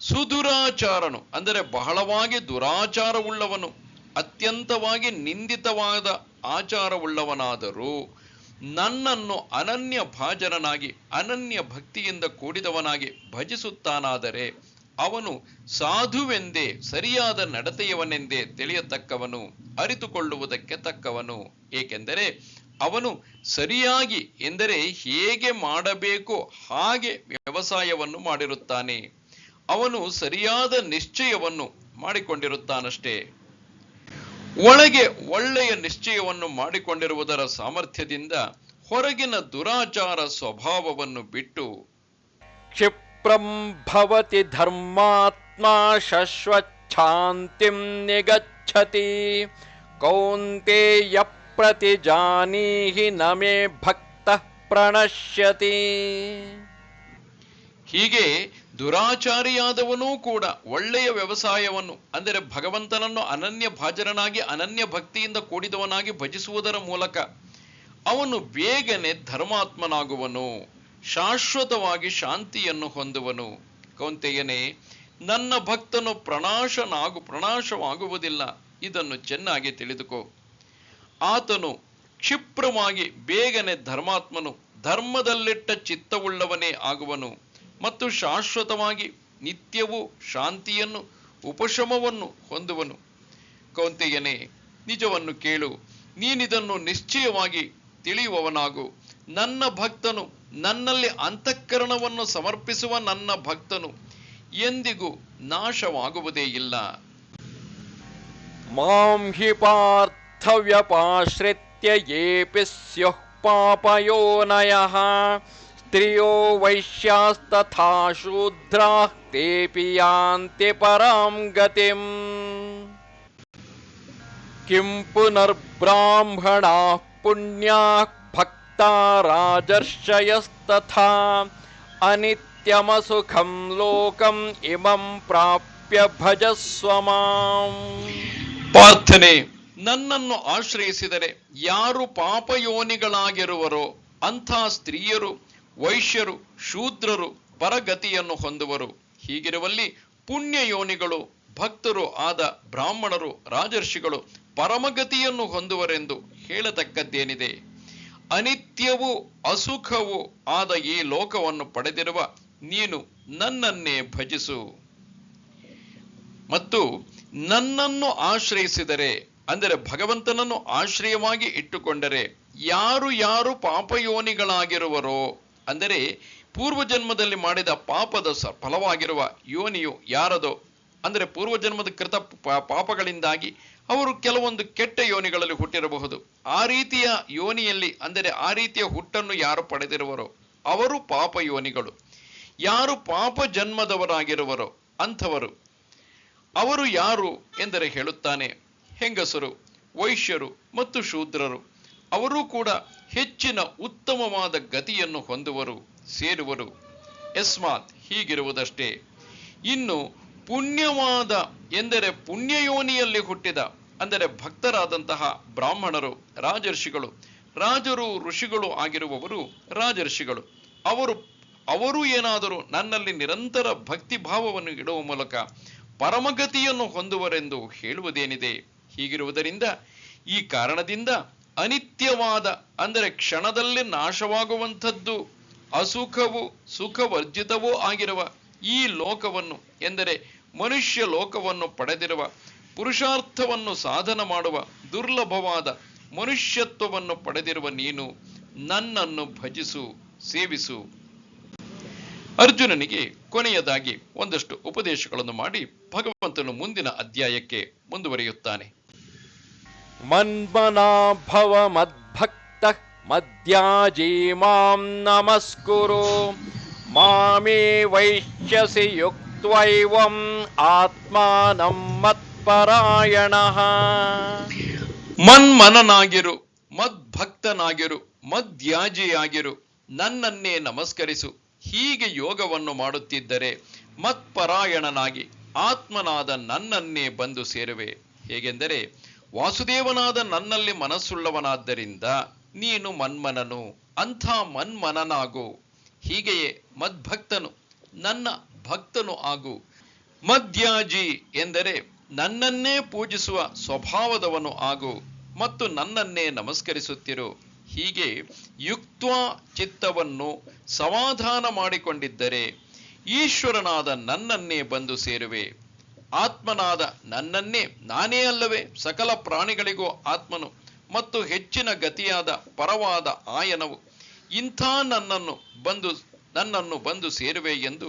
ಸುದುರಾಚಾರನು, ಅಂದರೆ ಬಹಳವಾಗಿ ದುರಾಚಾರವುಳ್ಳವನು, ಅತ್ಯಂತವಾಗಿ ನಿಂದಿತವಾದ ಆಚಾರವುಳ್ಳವನಾದರೂ ನನ್ನನ್ನು ಅನನ್ಯ ಭಾಜನನಾಗಿ, ಅನನ್ಯ ಭಕ್ತಿಯಿಂದ ಕೂಡಿದವನಾಗಿ ಭಜಿಸುತ್ತಾನಾದರೆ ಅವನು ಸಾಧುವೆಂದೇ, ಸರಿಯಾದ ನಡತೆಯವನೆಂದೇ ತಿಳಿಯತಕ್ಕವನು, ಅರಿತುಕೊಳ್ಳುವುದಕ್ಕೆ ತಕ್ಕವನು. ಏಕೆಂದರೆ ಅವನು ಸರಿಯಾಗಿ ಎಂದರೆ ಹೇಗೆ ಮಾಡಬೇಕು ಹಾಗೆ ವ್ಯವಸಾಯವನ್ನು ಮಾಡಿರುತ್ತಾನೆ. ಅವನು ಸರಿಯಾದ ನಿಶ್ಚಯವನ್ನು ಮಾಡಿಕೊಂಡಿರುತ್ತಾನಷ್ಟೇ. ಒಳಗೆ ಒಳ್ಳೆಯ ನಿಶ್ಚಯವನ್ನು ಮಾಡಿಕೊಂಡಿರುವುದರ ಸಾಮರ್ಥ್ಯದಿಂದ ಹೊರಗಿನ ದುರಾಚಾರ ಸ್ವಭಾವವನ್ನು ಬಿಟ್ಟು ಕ್ಷಿಪ್ರಂಭವತಿ ಧರ್ಮಾತ್ಮ ಶಶ್ವಚ್ಛಾಂತಿಂ ನಿಗಚ್ಛತಿ ಕೌಂತೇಯ प्रतिजानीहि न मे भक्तः प्रणश्यति ಹೀಗೆ ದುರಾಚಾರಿಯಾದವನೂ ಕೂಡ ಒಳ್ಳೆಯ ವ್ಯವಸಾಯವನ್ನು ಅಂದರೆ ಭಗವಂತನನ್ನು ಅನನ್ಯ ಭಾಜನನಾಗಿ ಅನನ್ಯ ಭಕ್ತಿಯಿಂದ ಕೂಡಿದವನಾಗಿ ಭಜಿಸುವುದರ ಮೂಲಕ ಅವನು ಬೇಗನೆ ಧರ್ಮಾತ್ಮನಾಗುವನು ಶಾಶ್ವತವಾಗಿ ಶಾಂತಿಯನ್ನು ಹೊಂದುವನು ಕೌಂತೆಯನೇ ನನ್ನ ಭಕ್ತನು ಪ್ರಣಾಶನಾಗು ಪ್ರಣಾಶವಾಗುವುದಿಲ್ಲ ಇದನ್ನು ಚೆನ್ನಾಗಿ ತಿಳಿದುಕೋ ಆತನು ಕ್ಷಿಪ್ರವಾಗಿ ಬೇಗನೆ ಧರ್ಮಾತ್ಮನು ಧರ್ಮದಲ್ಲಿಟ್ಟ ಚಿತ್ತವುಳ್ಳವನೇ ಆಗುವನು ಮತ್ತು ಶಾಶ್ವತವಾಗಿ ನಿತ್ಯವೂ ಶಾಂತಿಯನ್ನು, ಉಪಶಮವನ್ನು ಹೊಂದುವನು. ಕೌಂತೆಯನೇ, ನಿಜವನ್ನು ಕೇಳು. ನೀನಿದನ್ನು ನಿಶ್ಚಯವಾಗಿ ತಿಳಿಯುವವನಾಗು. ನನ್ನ ಭಕ್ತನು ನನ್ನಲ್ಲಿ ಅಂತಃಕರಣವನ್ನು ಸಮರ್ಪಿಸುವ ನನ್ನ ಭಕ್ತನು ಎಂದಿಗೂ ನಾಶವಾಗುವುದೇ ಇಲ್ಲ. मां हि अर्थव्यपाश्रित्य येऽपि स्युः पापयोनयः स्त्रियो वैश्यास्तथा शूद्राः तेऽपि यान्ति परां गतिम्। किं पुनर्ब्राह्मणाः पुण्याः भक्ता राजर्षयस्तथा, अनित्यमसुखं लोकम् इमं प्राप्य भजस्व माम्। पार्थ ने ನನ್ನನ್ನು ಆಶ್ರಯಿಸಿದರೆ ಯಾರು ಪಾಪಯೋನಿಗಳಾಗಿರುವರೋ ಅಂಥ ಸ್ತ್ರೀಯರು, ವೈಶ್ಯರು, ಶೂದ್ರರು ಪರಗತಿಯನ್ನು ಹೊಂದುವರು. ಹೀಗಿರುವಲ್ಲಿ ಪುಣ್ಯ ಯೋನಿಗಳು ಭಕ್ತರು ಆದ ಬ್ರಾಹ್ಮಣರು, ರಾಜರ್ಷಿಗಳು ಪರಮಗತಿಯನ್ನು ಹೊಂದುವರೆಂದು ಹೇಳತಕ್ಕದ್ದೇನಿದೆ. ಅನಿತ್ಯವೂ ಅಸುಖವೂ ಆದ ಈ ಲೋಕವನ್ನು ಪಡೆದಿರುವ ನೀನು ನನ್ನನ್ನೇ ಭಜಿಸು. ಮತ್ತು ನನ್ನನ್ನು ಆಶ್ರಯಿಸಿದರೆ ಅಂದರೆ ಭಗವಂತನನ್ನು ಆಶ್ರಯವಾಗಿ ಇಟ್ಟುಕೊಂಡರೆ ಯಾರು ಯಾರು ಪಾಪಯೋನಿಗಳಾಗಿರುವರೋ, ಅಂದರೆ ಪೂರ್ವಜನ್ಮದಲ್ಲಿ ಮಾಡಿದ ಪಾಪದ ಸ- ಫಲವಾಗಿರುವ ಯೋನಿಯು ಯಾರದೋ? ಅಂದರೆ ಪೂರ್ವಜನ್ಮದ ಕೃತ ಪಾಪಗಳಿಂದಾಗಿ ಅವರು ಕೆಲವೊಂದು ಕೆಟ್ಟ ಯೋನಿಗಳಲ್ಲಿ ಹುಟ್ಟಿರಬಹುದು. ಆ ರೀತಿಯ ಯೋನಿಯಲ್ಲಿ, ಅಂದರೆ ಆ ರೀತಿಯ ಹುಟ್ಟನ್ನು ಯಾರು ಪಡೆದಿರುವರೋ? ಅವರು ಪಾಪ ಯೋನಿಗಳು ಯಾರು ಪಾಪ ಜನ್ಮದವರಾಗಿರುವರೋ? ಅಂಥವರು. ಅವರು ಯಾರು ಎಂದರೆ ಹೇಳುತ್ತಾನೆ ಹೆಂಗಸರು, ವೈಶ್ಯರು ಮತ್ತು ಶೂದ್ರರು, ಅವರೂ ಕೂಡ ಹೆಚ್ಚಿನ ಉತ್ತಮವಾದ ಗತಿಯನ್ನು ಹೊಂದುವರು, ಸೇರುವರು. ಯಸ್ಮಾತ್ ಹೀಗಿರುವುದಷ್ಟೇ. ಇನ್ನು ಪುಣ್ಯವಾದ ಎಂದರೆ ಪುಣ್ಯಯೋನಿಯಲ್ಲಿ ಹುಟ್ಟಿದ, ಅಂದರೆ ಭಕ್ತರಾದಂತಹ ಬ್ರಾಹ್ಮಣರು, ರಾಜರ್ಷಿಗಳು, ರಾಜರು, ಋಷಿಗಳು ಆಗಿರುವವರು ರಾಜರ್ಷಿಗಳು. ಅವರು ಅವರು ಏನಾದರೂ ನನ್ನಲ್ಲಿ ನಿರಂತರ ಭಕ್ತಿ ಭಾವವನ್ನು ಇಡುವ ಮೂಲಕ ಪರಮಗತಿಯನ್ನು ಹೊಂದುವರೆಂದು ಹೇಳುವುದೇನಿದೆ? ಹೀಗಿರುವುದರಿಂದ ಈ ಕಾರಣದಿಂದ ಅನಿತ್ಯವಾದ, ಅಂದರೆ ಕ್ಷಣದಲ್ಲಿ ನಾಶವಾಗುವಂಥದ್ದು ಅಸುಖವು, ಸುಖವರ್ಜಿತವೂ ಆಗಿರುವ ಈ ಲೋಕವನ್ನು, ಎಂದರೆ ಮನುಷ್ಯ ಲೋಕವನ್ನು ಪಡೆದಿರುವ, ಪುರುಷಾರ್ಥವನ್ನು ಸಾಧನ ಮಾಡುವ, ದುರ್ಲಭವಾದ ಮನುಷ್ಯತ್ವವನ್ನು ಪಡೆದಿರುವ ನೀನು ನನ್ನನ್ನು ಭಜಿಸು, ಸೇವಿಸು. ಅರ್ಜುನನಿಗೆ ಕೊನೆಯದಾಗಿ ಒಂದಷ್ಟು ಉಪದೇಶಗಳನ್ನು ಮಾಡಿ ಭಗವಂತನು ಮುಂದಿನ ಅಧ್ಯಾಯಕ್ಕೆ ಮುಂದುವರಿಯುತ್ತಾನೆ. ಮನ್ಮನಾ ಭವ ಮದ್ಭಕ್ತ ಮದ್ಯಾಜಿ ಮಾಂ ನಮಸ್ಕುರು ಮಾಮೇ ವೈಶ್ಯಸಿ ಯುಕ್ತ್ವೈವಂ ಆತ್ಮಾನಂ ಮತ್ಪರಾಯಣ ಮನ್ಮನನಾಗಿರು ಮದ್ಭಕ್ತನಾಗಿರು ಮದ್ಯಾಜಿಯಾಗಿರು ನನ್ನನ್ನೇ ನಮಸ್ಕರಿಸು। ಹೀಗೆ ಯೋಗವನ್ನು ಮಾಡುತ್ತಿದ್ದರೆ ಮತ್ಪರಾಯಣನಾಗಿ ಆತ್ಮನಾದ ನನ್ನನ್ನೇ ಬಂದು ಸೇರುವೆ। ಹೇಗೆಂದರೆ ವಾಸುದೇವನಾದ ನನ್ನಲ್ಲಿ ಮನಸ್ಸುಳ್ಳವನಾದ್ದರಿಂದ ನೀನು ಮನ್ಮನನು, ಅಂಥ ಮನ್ಮನನಾಗು. ಹೀಗೆಯೇ ಮದ್ಭಕ್ತನು, ನನ್ನ ಭಕ್ತನು ಆಗು. ಮದ್ಯಾಜಿ ಎಂದರೆ ನನ್ನನ್ನೇ ಪೂಜಿಸುವ ಸ್ವಭಾವದವನು ಆಗು ಮತ್ತು ನನ್ನನ್ನೇ ನಮಸ್ಕರಿಸುತ್ತಿರು. ಹೀಗೆ ಯುಕ್ತ ಚಿತ್ತವನ್ನು ಸಮಾಧಾನ ಮಾಡಿಕೊಂಡಿದ್ದರೆ ಈಶ್ವರನಾದ ನನ್ನನ್ನೇ ಬಂದು ಸೇರುವೆ. ಆತ್ಮನಾದ ನನ್ನನ್ನೇ ನಾನೇ ಅಲ್ಲವೇ ಸಕಲ ಪ್ರಾಣಿಗಳಿಗೂ ಆತ್ಮನು ಮತ್ತು ಹೆಚ್ಚಿನ ಗತಿಯಾದ ಪರವಾದ ಆಯನವು. ಇಂಥ ನನ್ನನ್ನು ಬಂದು ನನ್ನನ್ನು ಬಂದು ಸೇರುವೆ ಎಂದು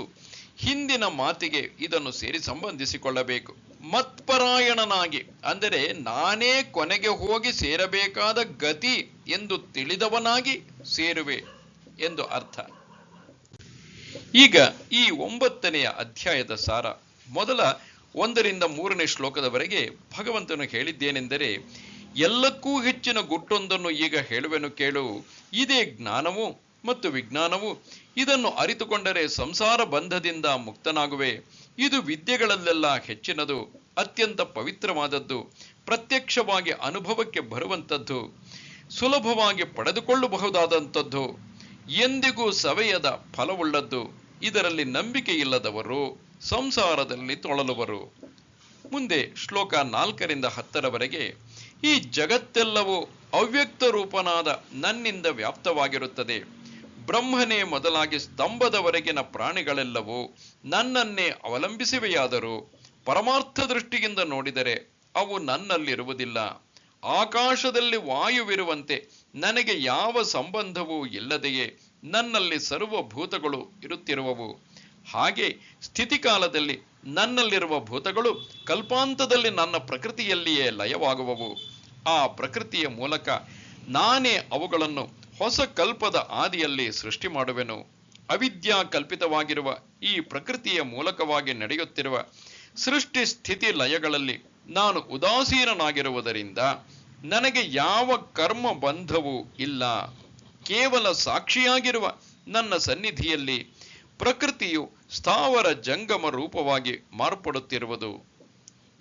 ಹಿಂದಿನ ಮಾತಿಗೆ ಇದನ್ನು ಸೇರಿ ಸಂಬಂಧಿಸಿಕೊಳ್ಳಬೇಕು. ಮತ್ಪರಾಯಣನಾಗಿ, ಅಂದರೆ ನಾನೇ ಕೊನೆಗೆ ಹೋಗಿ ಸೇರಬೇಕಾದ ಗತಿ ಎಂದು ತಿಳಿದವನಾಗಿ ಸೇರುವೆ ಎಂದು ಅರ್ಥ. ಈಗ ಈ ಒಂಬತ್ತನೆಯ ಅಧ್ಯಾಯದ ಸಾರ. ಮೊದಲ ಒಂದರಿಂದ ಮೂರನೇ ಶ್ಲೋಕದವರೆಗೆ ಭಗವಂತನು ಹೇಳಿದ್ದೇನೆಂದರೆ, ಎಲ್ಲಕ್ಕೂ ಹೆಚ್ಚಿನ ಗುಟ್ಟೊಂದನ್ನು ಈಗ ಹೇಳುವೆನು ಕೇಳು. ಇದೇ ಜ್ಞಾನವು ಮತ್ತು ವಿಜ್ಞಾನವು ಇದನ್ನು ಅರಿತುಕೊಂಡರೆ ಸಂಸಾರ ಬಂಧದಿಂದ ಮುಕ್ತನಾಗುವೆ. ಇದು ವಿದ್ಯೆಗಳಲ್ಲೆಲ್ಲ ಹೆಚ್ಚಿನದು, ಅತ್ಯಂತ ಪವಿತ್ರವಾದದ್ದು, ಪ್ರತ್ಯಕ್ಷವಾಗಿ ಅನುಭವಕ್ಕೆ ಬರುವಂಥದ್ದು, ಸುಲಭವಾಗಿ ಪಡೆದುಕೊಳ್ಳಬಹುದಾದಂಥದ್ದು, ಎಂದಿಗೂ ಸವೆಯದ ಫಲವುಳ್ಳದ್ದು, ಇದರಲ್ಲಿ ನಂಬಿಕೆ ಇಲ್ಲದವರು ಸಂಸಾರದಲ್ಲಿ ತೊಳಲುವರು. ಮುಂದೆ ಶ್ಲೋಕ ನಾಲ್ಕರಿಂದ ಹತ್ತರವರೆಗೆ, ಈ ಜಗತ್ತೆಲ್ಲವೂ ಅವ್ಯಕ್ತ ರೂಪನಾದ ನನ್ನಿಂದ ವ್ಯಾಪ್ತವಾಗಿರುತ್ತದೆ. ಬ್ರಹ್ಮನೇ ಮೊದಲಾಗಿ ಸ್ತಂಭದವರೆಗಿನ ಪ್ರಾಣಿಗಳೆಲ್ಲವೂ ನನ್ನನ್ನೇ ಅವಲಂಬಿಸಿವೆಯಾದರೂ, ಪರಮಾರ್ಥ ದೃಷ್ಟಿಯಿಂದ ನೋಡಿದರೆ ಅವು ನನ್ನಲ್ಲಿರುವುದಿಲ್ಲ. ಆಕಾಶದಲ್ಲಿ ವಾಯುವಿರುವಂತೆ ನನಗೆ ಯಾವ ಸಂಬಂಧವೂ ಇಲ್ಲದೆಯೇ ನನ್ನಲ್ಲಿ ಸರ್ವಭೂತಗಳು ಇರುತ್ತಿರುವವು. ಹಾಗೆ ಸ್ಥಿತಿಕಾಲದಲ್ಲಿ ನನ್ನಲ್ಲಿರುವ ಭೂತಗಳು ಕಲ್ಪಾಂತದಲ್ಲಿ ನನ್ನ ಪ್ರಕೃತಿಯಲ್ಲಿಯೇ ಲಯವಾಗುವವು. ಆ ಪ್ರಕೃತಿಯ ಮೂಲಕ ನಾನೇ ಅವುಗಳನ್ನು ಹೊಸ ಕಲ್ಪದ ಆದಿಯಲ್ಲಿ ಸೃಷ್ಟಿ ಮಾಡುವೆನು. ಅವಿದ್ಯಾ ಕಲ್ಪಿತವಾಗಿರುವ ಈ ಪ್ರಕೃತಿಯ ಮೂಲಕವಾಗಿ ನಡೆಯುತ್ತಿರುವ ಸೃಷ್ಟಿ ಸ್ಥಿತಿ ಲಯಗಳಲ್ಲಿ ನಾನು ಉದಾಸೀನನಾಗಿರುವುದರಿಂದ ನನಗೆ ಯಾವ ಕರ್ಮ ಬಂಧವೂ ಇಲ್ಲ. ಕೇವಲ ಸಾಕ್ಷಿಯಾಗಿರುವ ನನ್ನ ಸನ್ನಿಧಿಯಲ್ಲಿ ಪ್ರಕೃತಿಯು ಸ್ಥಾವರ ಜಂಗಮ ರೂಪವಾಗಿ ಮಾರ್ಪಡುತ್ತಿರುವುದು.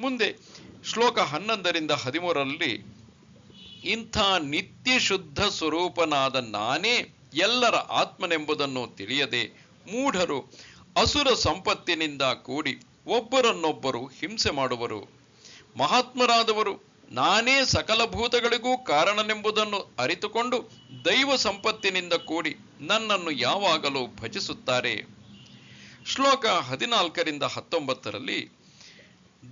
ಮುಂದೆ ಶ್ಲೋಕ ಹನ್ನೊಂದರಿಂದ ಹದಿಮೂರರಲ್ಲಿ ಇಂಥ ನಿತ್ಯ ಶುದ್ಧ ಸ್ವರೂಪನಾದ ನಾನೇ ಎಲ್ಲರ ಆತ್ಮನೆಂಬುದನ್ನು ತಿಳಿಯದೆ ಮೂಢರು ಅಸುರ ಸಂಪತ್ತಿನಿಂದ ಕೂಡಿ ಒಬ್ಬರನ್ನೊಬ್ಬರು ಹಿಂಸೆ ಮಾಡುವರು. ಮಹಾತ್ಮರಾದವರು ನಾನೇ ಸಕಲ ಭೂತಗಳಿಗೂ ಕಾರಣನೆಂಬುದನ್ನು ಅರಿತುಕೊಂಡು ದೈವ ಸಂಪತ್ತಿನಿಂದ ಕೂಡಿ ನನ್ನನ್ನು ಯಾವಾಗಲೂ ಭಜಿಸುತ್ತಾರೆ. ಶ್ಲೋಕ ಹದಿನಾಲ್ಕರಿಂದ ಹತ್ತೊಂಬತ್ತರಲ್ಲಿ,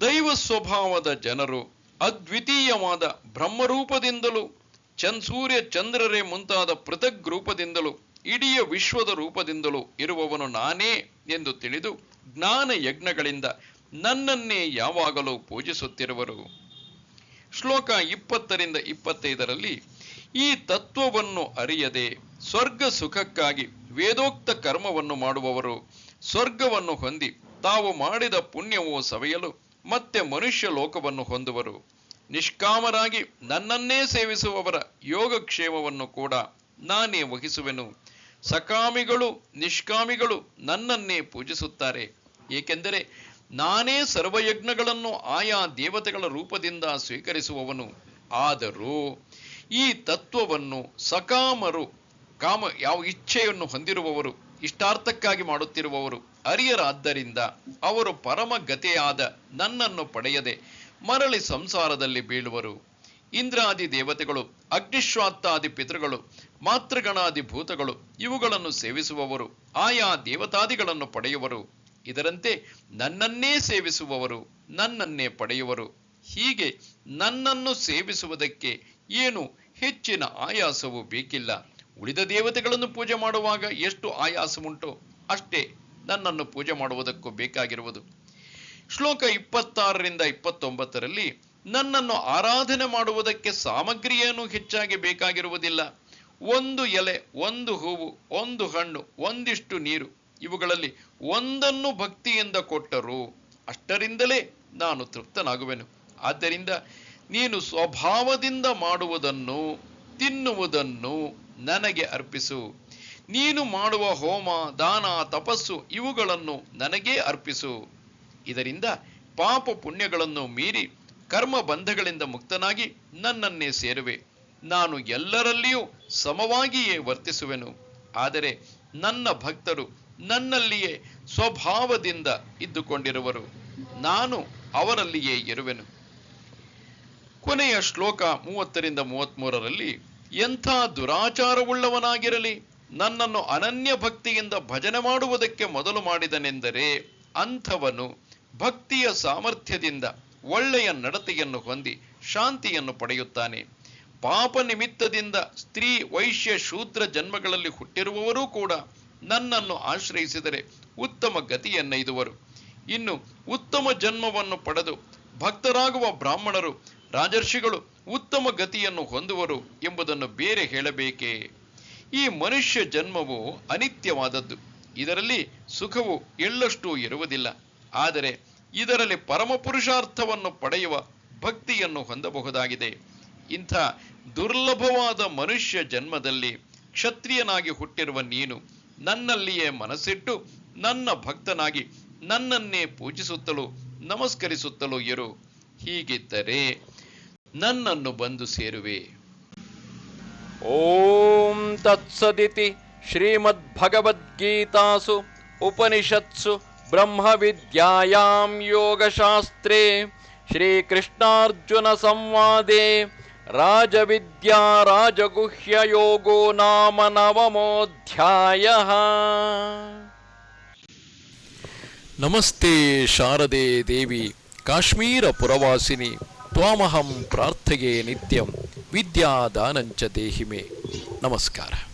ದೈವ ಸ್ವಭಾವದ ಜನರು ಅದ್ವಿತೀಯವಾದ ಬ್ರಹ್ಮರೂಪದಿಂದಲೂ ಚನ್ಸೂರ್ಯ ಚಂದ್ರರೇ ಮುಂತಾದ ಪೃಥಗ್ ರೂಪದಿಂದಲೂ, ಇಡೀ ವಿಶ್ವದ ರೂಪದಿಂದಲೂ ಇರುವವನು ನಾನೇ ಎಂದು ತಿಳಿದು ಜ್ಞಾನ ಯಜ್ಞಗಳಿಂದ ನನ್ನನ್ನೇ ಯಾವಾಗಲೂ ಪೂಜಿಸುತ್ತಿರುವರು. ಶ್ಲೋಕ ಇಪ್ಪತ್ತರಿಂದ ಇಪ್ಪತ್ತೈದರಲ್ಲಿ, ಈ ತತ್ವವನ್ನು ಅರಿಯದೆ ಸ್ವರ್ಗ ಸುಖಕ್ಕಾಗಿ ವೇದೋಕ್ತ ಕರ್ಮವನ್ನು ಮಾಡುವವರು ಸ್ವರ್ಗವನ್ನು ಹೊಂದಿ ತಾವು ಮಾಡಿದ ಪುಣ್ಯವು ಸವೆಯಲು ಮತ್ತೆ ಮನುಷ್ಯ ಲೋಕವನ್ನು ಹೊಂದುವರು. ನಿಷ್ಕಾಮರಾಗಿ ನನ್ನನ್ನೇ ಸೇವಿಸುವವರ ಯೋಗಕ್ಷೇಮವನ್ನು ಕೂಡ ನಾನೇ ವಹಿಸುವೆನು. ಸಕಾಮಿಗಳು, ನಿಷ್ಕಾಮಿಗಳು ನನ್ನನ್ನೇ ಪೂಜಿಸುತ್ತಾರೆ. ಏಕೆಂದರೆ ನಾನೇ ಸರ್ವಯಜ್ಞಗಳನ್ನು ಆಯಾ ದೇವತೆಗಳ ರೂಪದಿಂದ ಸ್ವೀಕರಿಸುವವನು. ಆದರೂ ಈ ತತ್ವವನ್ನು ಸಕಾಮರು, ಕಾಮ ಯಾವ ಇಚ್ಛೆಯನ್ನು ಹೊಂದಿರುವವರು, ಇಷ್ಟಾರ್ಥಕ್ಕಾಗಿ ಮಾಡುತ್ತಿರುವವರು ಅರಿಯರಾದ್ದರಿಂದ ಅವರು ಪರಮ ಗತಿಯಾದ ನನ್ನನ್ನು ಪಡೆಯದೆ ಮರಳಿ ಸಂಸಾರದಲ್ಲಿ ಬೀಳುವರು. ಇಂದ್ರಾದಿ ದೇವತೆಗಳು, ಅಗ್ನಿಶ್ವಾತ್ತಾದಿ ಪಿತೃಗಳು, ಮಾತೃಗಣಾದಿ ಭೂತಗಳು ಇವುಗಳನ್ನು ಸೇವಿಸುವವರು, ಆಯಾ ದೇವತಾದಿಗಳನ್ನು ಪಡೆಯುವರು. ಇದರಂತೆ ನನ್ನನ್ನೇ ಸೇವಿಸುವವರು, ನನ್ನನ್ನೇ ಪಡೆಯುವರು. ಹೀಗೆ ನನ್ನನ್ನು ಸೇವಿಸುವುದಕ್ಕೆ ಏನು ಹೆಚ್ಚಿನ ಆಯಾಸವು ಬೇಕಿಲ್ಲ. ಉಳಿದ ದೇವತೆಗಳನ್ನು ಪೂಜೆ ಮಾಡುವಾಗ ಎಷ್ಟು ಆಯಾಸವುಂಟೋ ಅಷ್ಟೇ ನನ್ನನ್ನು ಪೂಜೆ ಮಾಡುವುದಕ್ಕೂ ಬೇಕಾಗಿರುವುದು. ಶ್ಲೋಕ ಇಪ್ಪತ್ತಾರರಿಂದ ಇಪ್ಪತ್ತೊಂಬತ್ತರಲ್ಲಿ ನನ್ನನ್ನು ಆರಾಧನೆ ಮಾಡುವುದಕ್ಕೆ ಸಾಮಗ್ರಿಯೇನು ಹೆಚ್ಚಾಗಿ ಬೇಕಾಗಿರುವುದಿಲ್ಲ. ಒಂದು ಎಲೆ, ಒಂದು ಹೂವು, ಒಂದು ಹಣ್ಣು, ಒಂದಿಷ್ಟು ನೀರು ಇವುಗಳಲ್ಲಿ ಒಂದನ್ನು ಭಕ್ತಿಯಿಂದ ಕೊಟ್ಟರು, ಅಷ್ಟರಿಂದಲೇ ನಾನು ತೃಪ್ತನಾಗುವೆನು. ಆದ್ದರಿಂದ ನೀನು ಸ್ವಭಾವದಿಂದ ಮಾಡುವುದನ್ನು, ತಿನ್ನುವುದನ್ನು ನನಗೆ ಅರ್ಪಿಸು. ನೀನು ಮಾಡುವ ಹೋಮ, ದಾನ, ತಪಸ್ಸು ಇವುಗಳನ್ನು ನನಗೇ ಅರ್ಪಿಸು. ಇದರಿಂದ ಪಾಪ ಪುಣ್ಯಗಳನ್ನು ಮೀರಿ ಕರ್ಮ ಬಂಧಗಳಿಂದ ಮುಕ್ತನಾಗಿ ನನ್ನನ್ನೇ ಸೇರುವೆ. ನಾನು ಎಲ್ಲರಲ್ಲಿಯೂ ಸಮವಾಗಿಯೇ ವರ್ತಿಸುವೆನು. ಆದರೆ ನನ್ನ ಭಕ್ತರು ನನ್ನಲ್ಲಿಯೇ ಸ್ವಭಾವದಿಂದ ಇದ್ದುಕೊಂಡಿರುವರು. ನಾನು ಅವರಲ್ಲಿಯೇ ಇರುವೆನು. ಕೊನೆಯ ಶ್ಲೋಕ ಮೂವತ್ತರಿಂದ ಮೂವತ್ಮೂರರಲ್ಲಿ, ಎಂಥ ದುರಾಚಾರವುಳ್ಳವನಾಗಿರಲಿ, ನನ್ನನ್ನು ಅನನ್ಯ ಭಕ್ತಿಯಿಂದ ಭಜನೆ ಮಾಡುವುದಕ್ಕೆ ಮೊದಲು ಮಾಡಿದನೆಂದರೆ, ಅಂಥವನು ಭಕ್ತಿಯ ಸಾಮರ್ಥ್ಯದಿಂದ ಒಳ್ಳೆಯ ನಡತೆಯನ್ನು ಹೊಂದಿ ಶಾಂತಿಯನ್ನು ಪಡೆಯುತ್ತಾನೆ. ಪಾಪ ನಿಮಿತ್ತದಿಂದ ಸ್ತ್ರೀ ವೈಶ್ಯ ಶೂದ್ರ ಜನ್ಮಗಳಲ್ಲಿ ಹುಟ್ಟಿರುವವರೂ ಕೂಡ ನನ್ನನ್ನು ಆಶ್ರಯಿಸಿದರೆ ಉತ್ತಮ ಗತಿಯನ್ನೈದುವರು ಇನ್ನು ಉತ್ತಮ ಜನ್ಮವನ್ನು ಪಡೆದು ಭಕ್ತರಾಗುವ ಬ್ರಾಹ್ಮಣರು, ರಾಜರ್ಷಿಗಳು ಉತ್ತಮ ಗತಿಯನ್ನು ಹೊಂದುವರು ಎಂಬುದನ್ನು ಬೇರೆ ಹೇಳಬೇಕೇ? ಈ ಮನುಷ್ಯ ಜನ್ಮವು ಅನಿತ್ಯವಾದದ್ದು. ಇದರಲ್ಲಿ ಸುಖವು ಎಳ್ಳಷ್ಟೂ ಇರುವುದಿಲ್ಲ. ಆದರೆ ಇದರಲ್ಲಿ ಪರಮ ಪುರುಷಾರ್ಥವನ್ನು ಪಡೆಯುವ ಭಕ್ತಿಯನ್ನು ಹೊಂದಬಹುದಾಗಿದೆ. ಇಂಥ ದುರ್ಲಭವಾದ ಮನುಷ್ಯ ಜನ್ಮದಲ್ಲಿ ಕ್ಷತ್ರಿಯನಾಗಿ ಹುಟ್ಟಿರುವ ನೀನು ನನ್ನಲ್ಲಿಯೇ ಮನಸ್ಸಿಟ್ಟು ನನ್ನ ಭಕ್ತನಾಗಿ ನನ್ನನ್ನೇ ಪೂಜಿಸುತ್ತಲೂ, ನಮಸ್ಕರಿಸುತ್ತಲೂ ಇರು. ಹೀಗಿದ್ದರೆ ನನ್ನನ್ನು ಬಂದು ಸೇರುವೆ. ಓಂ ತತ್ಸದಿತಿ ಶ್ರೀಮದ್ಭಗವದ್ಗೀತಾಸು ಉಪನಿಷತ್ಸು ಬ್ರಹ್ಮವಿದ್ಯಾಯಾಂ ಯೋಗಶಾಸ್ತ್ರೇ ಶ್ರೀಕೃಷ್ಣಾರ್ಜುನ ಸಂವಾದೆ ರಾಜವಿದ್ಯಾ ರಾಜಗುಹ್ಯ ಯೋಗೋ ನಾಮ ನವಮೋಧ್ಯಾಯ. ನಮಸ್ತೆ ಶಾರದೆ ದೇವಿ, ಕಾಶ್ಮೀರ ಪುರವಾಸಿನಿ, ತ್ವಾಮಹಂ ಪ್ರಾರ್ಥೆಗೆ ನಿತ್ಯಂ, ವಿದ್ಯಾದಾನಂಚ ದೇಹಿಮೆ. ನಮಸ್ಕಾರ.